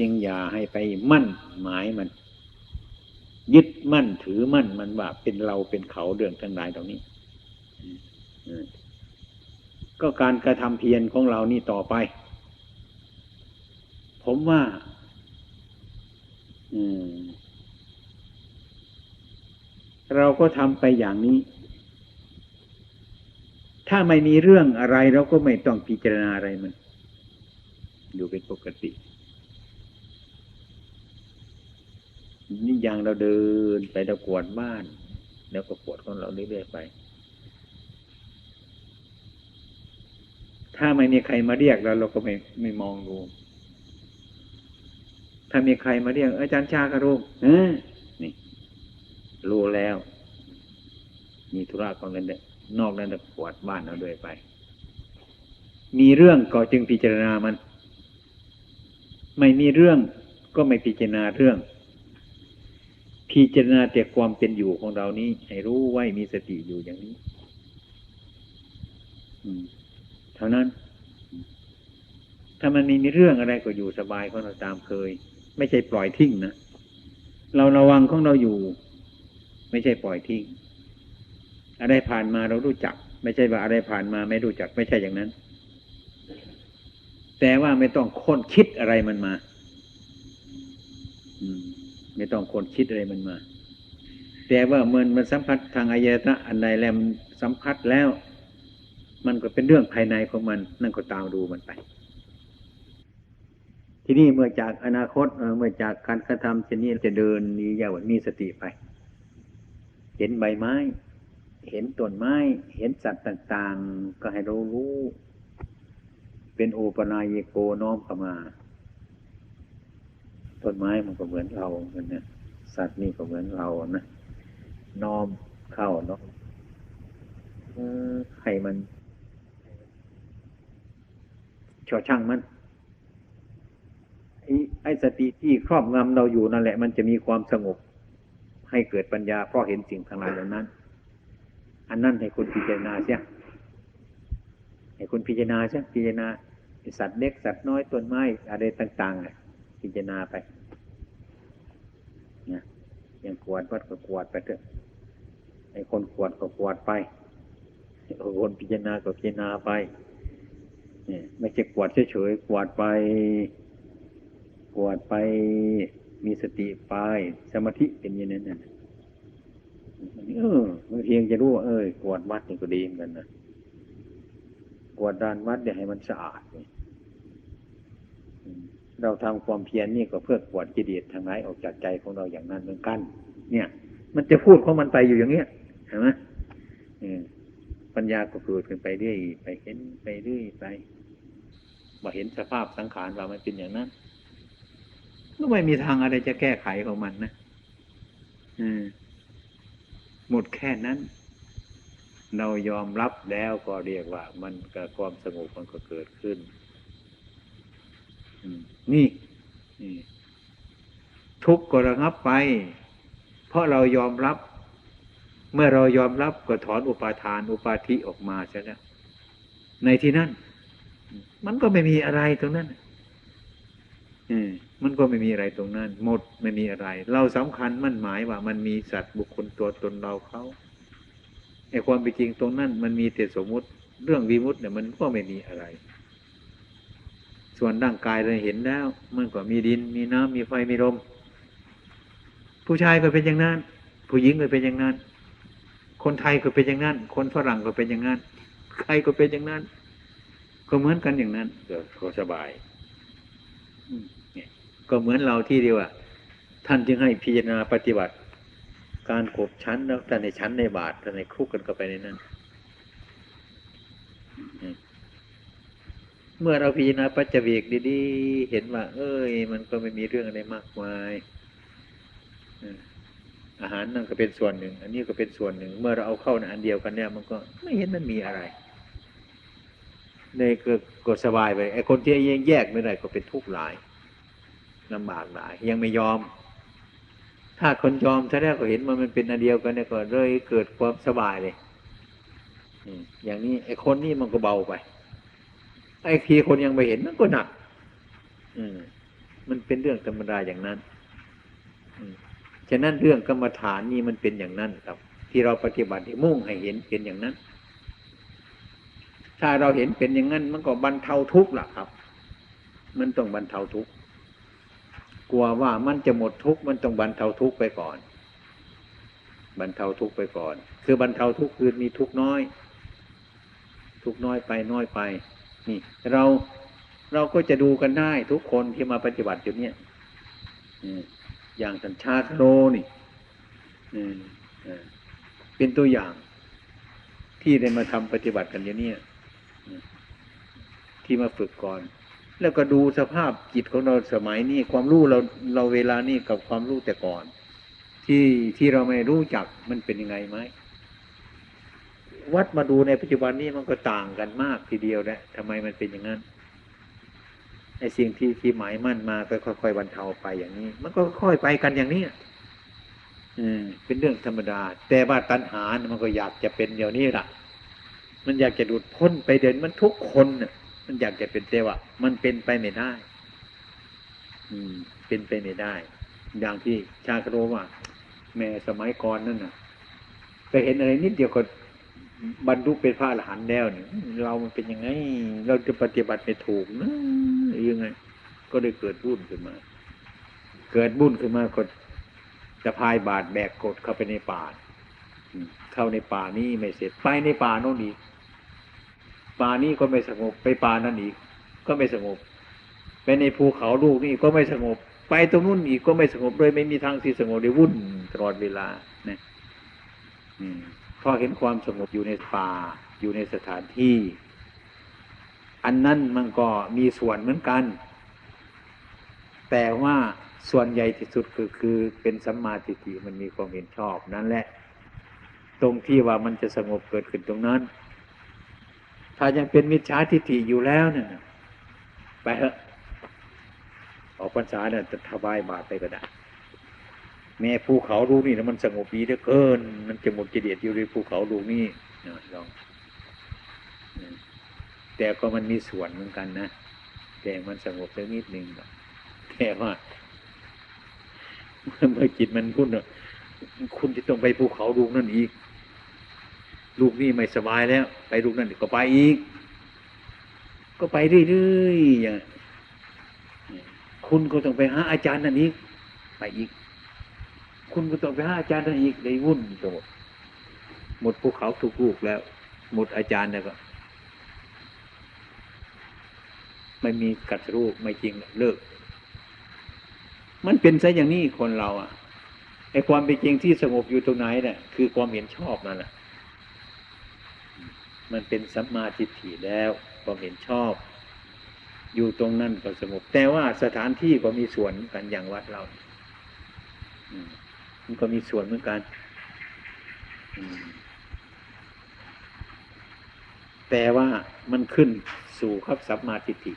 จึงอย่าให้ไปมั่นหมายมัน ยึดมั่นถือมั่นมันว่าเป็นเราเป็นเขาเรื่องทั้งหลายเหล่านี้ก็การกระทำเพียรของเรานี่ต่อไป ผมว่าอืเราก็ทำไปอย่างนี้ ถ้าไม่มีเรื่องอะไรเราก็ไม่ต้องพิจารณาอะไรมัน อยู่เป็นปกติ นี่อย่างเราเดินไปเรากวาดบ้าน แล้วก็กวดของเราเรื่อยๆไป ถ้าไม่มีใครมาเรียกเราเราก็ไม่ไม่มองดู ถ้ามีใครมาเรียกอาจารย์ชากระรุงเออนี่รู้แล้ว มีธุระของกันเด็นอกนั้นก็กวาดบ้านเราด้วยไป มีเรื่องก็จึงพิจารณามัน ไม่มีเรื่องก็ไม่พิจารณาเรื่อง พิจารณาแต่ความเป็นอยู่ของเรานี้ ให้รู้ไว้มีสติอยู่อย่างนี้เท่านั้น ถ้ามันมีเรื่องอะไรก็อยู่สบายของเราตามเคย ไม่ใช่ปล่อยทิ้งนะเราระวังของเราอยู่ ไม่ใช่ปล่อยทิ้ง อะไรผ่านมาเรารู้จัก ไม่ใช่ว่าอะไรผ่านมาไม่รู้จัก ไม่ใช่อย่างนั้น แต่ว่าไม่ต้องค้นคิดอะไรมันมา ไม่ต้องคนคิดอะไรมันมา แต่ว่าเมื่อมันสัมผัสทางอายตนะอันใดแล้วมันสัมผัสแล้ว มันก็เป็นเรื่องภายในของมัน นั่นก็ตามดูมันไป ที่นี่เมื่อจากอนาคตเมื่อจากการกระทำเช่นนี้จะเดินนี้ยาวมีสติไป เห็นใบไม้ เห็นต้นไม้ เห็นสัตว์ต่าง ๆ ก็ให้เรารู้ เป็นโอปนายโกน้อมเข้ามา ต้นไม้มันก็เหมือนเราเหมือนเนี่ย สัตว์นี่ก็เหมือนเรานะน้อมเข้าเนาะให้มันชอช่างมันไอ้ไอ้สติที่ครอบงำเราอยู่นั่นแหละ มันจะมีความสงบ ให้เกิดปัญญาเพราะเห็นสิ่งทั้งหลายเหล่านั้น อันนั้นให้คุณพิจารณาเสียให้คุณพิจารณาเสียพิจารณาสัตว์เล็กสัตว์น้อยต้นไม้อะไรต่างๆน่ะ พิจารณาไปนะยังกวดวัดก็กวดไปเถอะไอ้คนกวดก็กวดไปคนพิจารณาก็พิจารณาไปเนี่ยไม่ใช่กวดเฉยๆกวดไป กวดไปมีสติไปสมาธิเป็นอย่างนั้นน่ะเออมันเพียงจะรู้ว่าเออกวดวัดนี่ก็ดีเหมือนกันนะกวดด้านวัดเนี่ยให้มันสะอาดเนี่ย เราทำความเพียรนี่ก็เพื่อกวดกิเลสทางไหนออกจากใจของเราอย่างนั้นเหมือนกัน เนี่ย มันจะพูดของมันไปอยู่อย่างเงี้ยเห็นไหมปัญญาก็เกิดขึ้นไปเรื่อยไปเห็นไปเรื่อยไปมาเห็นสภาพสังขารว่ามันเป็นอย่างนั้นก็ไม่มีทางอะไรจะแก้ไขของมันนะอหมดแค่นั้น เรายอมรับแล้วก็เรียกว่า มันกับความสงบมันก็เกิดขึ้น นี่ทุกข์ก็ระงับไป เพราะเรายอมรับ เมื่อเรายอมรับก็ถอนอุปาทาน อุปาทิออกมาใช่ไหมในที่นั้นมันก็ไม่มีอะไรตรงนั้นอืมมันก็ไม่มีอะไรตรงนั้น หมดไม่มีอะไร เราสำคัญมั่นหมายว่า มันมีสัตว์บุคคลตัวตนเราเขาไอ้ความเป็นจริงตรงนั้น มันมีแต่สมมุติ เรื่องวิมุตติเนี่ยมันก็ไม่มีอะไร ส่วนร่างกายเราเห็นแล้ว มันก็มีดิน มีน้ำมีไฟมีลมผู้ชายก็เป็นอย่างนั้น ผู้หญิงก็เป็นอย่างนั้น คนไทยก็เป็นอย่างนั้น คนฝรั่งก็เป็นอย่างนั้น ใครก็เป็นอย่างนั้น ก็เหมือนกันอย่างนั้นก็ก็สบายอืมเนี่ยก็เหมือนเราที่เดียวอะท่านจึงให้พิจารณาปฏิบัติ การขบชั้นแล้วแต่ในชั้นในบาทแต่ในคลุกกันเข้าไปในนั้นอืม เมื่อเราพิจารณาปัจจเวกดีๆ เห็นว่า เอ้ย มันก็ไม่มีเรื่องอะไรมากมายอาหารนั่นก็เป็นส่วนหนึ่ง อันนี้ก็เป็นส่วนหนึ่ง เมื่อเราเอาเข้าในอันเดียวกันเนี่ย มันก็ไม่เห็นมันมีอะไรเลยก็ก็สบายไปไอ้คนที่ยังแยกไม่ได้ก็เป็นทุกข์หลายลำบากหลาย ยังไม่ยอม ถ้าคนยอมถ้าแรกก็เห็นมันมันเป็นอันเดียวกันเนี่ยก็เลยเกิดความสบายเลยอืมอย่างนี้ไอ้คนนี้มันก็เบาไป ไอ้ทีคนยังไม่เห็นมันก็หนัก อืม มันเป็นเรื่องธรรมดาอย่างนั้นอฉะนั้นเรื่องกรรมฐานนี่มันเป็นอย่างนั้นครับ ที่เราปฏิบัติมุ่งให้เห็นเป็นอย่างนั้น ถ้าเราเห็นเป็นอย่างนั้น มันก็บรรเทาทุกข์ล่ะครับ มันต้องบรรเทาทุกข์กลัวว่ามันจะหมดทุกข์มันต้องบรรเทาทุกข์ไปก่อน บรรเทาทุกข์ไปก่อน คือบรรเทาทุกข์คือมีทุกข์น้อย ทุกข์น้อยไปน้อยไป นี่ เราเราก็จะดูกันได้ทุกคนที่มาปฏิบัติอยู่เนี่ยอย่างสัญชาติโรนี่เป็นตัวอย่างที่ได้มาทำปฏิบัติกันอย่างเนี้ยที่มาฝึกก่อน แล้วก็ดูสภาพจิตของเราสมัยนี้ความรู้เราเราเวลานี้กับความรู้แต่ก่อน ที่ที่เราไม่รู้จักมันเป็นยังไงไหม วัดมาดูในปัจจุบันนี้มันก็ต่างกันมากทีเดียวแหละทำไมมันเป็นอย่างนั้นไอ้สิ่งที่ที่หมายมั่นมาก็ค่อยๆบรรเทาไปอย่างนี้ มันก็ค่อยไปกันอย่างนี้อืมเป็นเรื่องธรรมดา แต่ว่าตัณหานมันก็อยากจะเป็นเดี๋ยวนี้ล่ะ มันอยากจะดูดพ้นไปเดินมันทุกคนน่ะ มันอยากจะเป็นแต่ว่ามันเป็นไปไม่ได้ อืม เป็นไปไม่ได้ อย่างที่ชาคโรว่าแม่สมัยก่อนนั่นน่ะไปเห็นอะไรนิดเดียวก็ บรรลุเป็นพระอรหันต์แล้วเนี่ยเรามันเป็นยังไง เราจะปฏิบัติไม่ถูกนะยังไง ก็ได้เกิดบุญขึ้นมา เกิดบุญขึ้นมาก็จะพายบาทแบกกดเข้าไปในป่าเข้าในป่านี้ไม่เสร็จไปในป่าโน่นอีกป่านี้ก็ไม่สงบไปป่านั้นอีก ก็ไม่สงบ ไปในภูเขาลูกนี่ก็ไม่สงบ ไปตรงนู้นอีกก็ไม่สงบเลยไม่มีทางที่สงบเลยวุ่นตลอดเวลาเนี่ยอืม พอเห็นความสงบอยู่ในป่าอยู่ในสถานที่ อันนั้นมันก็มีส่วนเหมือนกัน แต่ว่าส่วนใหญ่ที่สุดคือคือเป็นสัมมาทิฏฐิมันมีความเห็นชอบนั่นแหละ ตรงที่ว่ามันจะสงบเกิดขึ้นตรงนั้น ถ้ายังเป็นมิจฉาทิฏฐิอยู่แล้วเนี่ยไปเถอะออกพรรษาเนี่ยจะถวายบาตไปก็ได้ แม่ภูเขาลูกนี่นะมันสงบดีเหลือเกิน มันจะหมดกิเลสอยู่ในภูเขาลูกนี่นะลองแต่ก็มันมีส่วนเหมือนกันนะแต่มันสงบสักนิดหนึ่งแต่ว่าเมื่อจิตมันพุ่นอะคุณจะต้องไปภูเขาลูกนั่นอีก ลูกนี่ไม่สบายแล้ว ไปลูกนั่นก็ไปอีก ก็ไปเรื่อยๆอย่างคุณก็ต้องไปหาอาจารย์นั่นอีกไปอีก คุณก็ต้องไปหาอาจารย์นั่นอีกได้วุ่นหมดหมดภูเขาทุกลูกแล้ว หมดอาจารย์แล้วก็ ไม่มีกัดรูปไม่จริงเลิก มันเป็นซะอย่างนี้คนเราอะไอความเป็นจริงที่สงบอยู่ตรงไหนเนี่ยคือความเห็นชอบนั่นแหละมันเป็นสัมมาทิฏฐิแล้วความเห็นชอบ อยู่ตรงนั้นก็สงบแต่ว่าสถานที่ก็มีส่วนเหมือนกันอย่างวัดเรา อืม มันก็มีส่วนเหมือนกันแต่ว่ามันขึ้นสู่ครับสัมมาทิฏฐิ